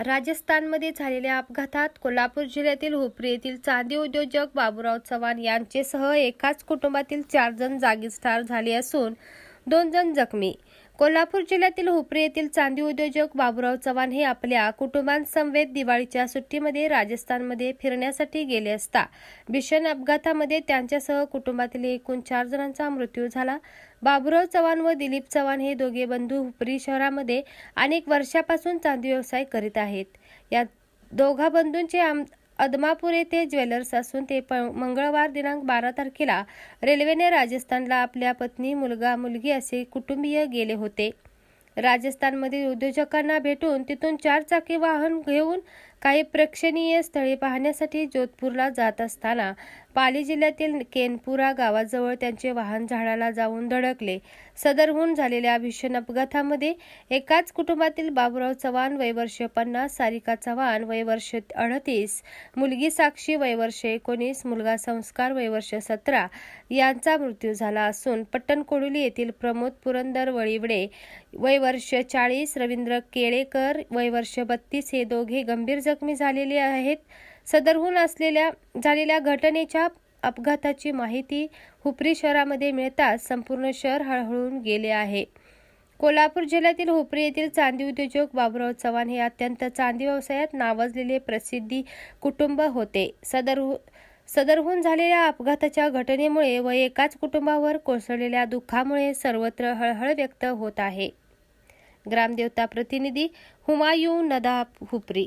राजस्थानमध्ये झालेल्या अपघातात कोल्हापूर जिल्ह्यातील हुपरी येथील चांदी उद्योजक बाबूराव चव्हाण यांचेसह एकाच कुटुंबातील चार जण जागीच ठार झाले असून दोन जण जखमी. कोल्हापूर जिल्ह्यातील हुपरी येथील चांदी उद्योजक बाबुराव चव्हाण हे आपल्या कुटुंबांसमवेत दिवाळीच्या सुट्टीमध्ये राजस्थानमध्ये फिरण्यासाठी गेले असता. भीषण अपघातामध्ये त्यांच्यासह कुटुंबातील एकूण चार जणांचा मृत्यू झाला. बाबुराव चव्हाण व दिलीप चव्हाण हे दोघे बंधू हुपरी शहरामध्ये अनेक वर्षापासून चांदी व्यवसाय करीत आहेत. या दोघा बंधूंचे आम अदमापूर येथे ज्वेलर्स असून ते मंगळवार दिनांक बारा तारखेला रेल्वेने राजस्थानला आपल्या पत्नी मुलगा मुलगी असे कुटुंबीय गेले होते. राजस्थानमधील उद्योजकांना भेटून तिथून चार चाकी वाहन घेऊन काही प्रेक्षणीय स्थळे पाहण्यासाठी जोधपूरला जात असताना पाली जिल्ह्यातील केनपुरा गावाजवळ त्यांचे वाहन झाडाला जाऊन धडकले. सदरहून झालेल्या भीषण अपघातामध्ये एकाच कुटुंबातील बाबुराव चव्हाण वयवर्ष पन्नास सारिका चव्हाण वयवर्ष अडतीस मुलगी साक्षी वयवर्ष एकोणीस मुलगा संस्कार वयवर्ष सतरा यांचा मृत्यू झाला असून पट्टणकोडुली येथील प्रमोद पुरंदर वळिवडे वयवर्ष चाळीस रवींद्र केळेकर वयवर्ष बत्तीस हे दोघे गंभीर जखमी झालेले आहेत. सदरहून असलेल्या झालेल्या घटनेच्या अपघाताची माहिती हुपरी शहरामध्ये मिळताच संपूर्ण शहर हळहळून गेले आहे. कोल्हापूर जिल्ह्यातील हुपरी येथील चांदी उद्योजक बाबुराव चव्हाण हे अत्यंत चांदी व्यवसायात नावाजलेले प्रसिद्धी कुटुंब होते. सदर सदरहून झालेल्या अपघाताच्या घटनेमुळे व एकाच कुटुंबावर कोसळलेल्या दुःखामुळे सर्वत्र हळहळ व्यक्त होत आहे. ग्रामदेवता प्रतिनिधी हुमायूं नदाब हुपरी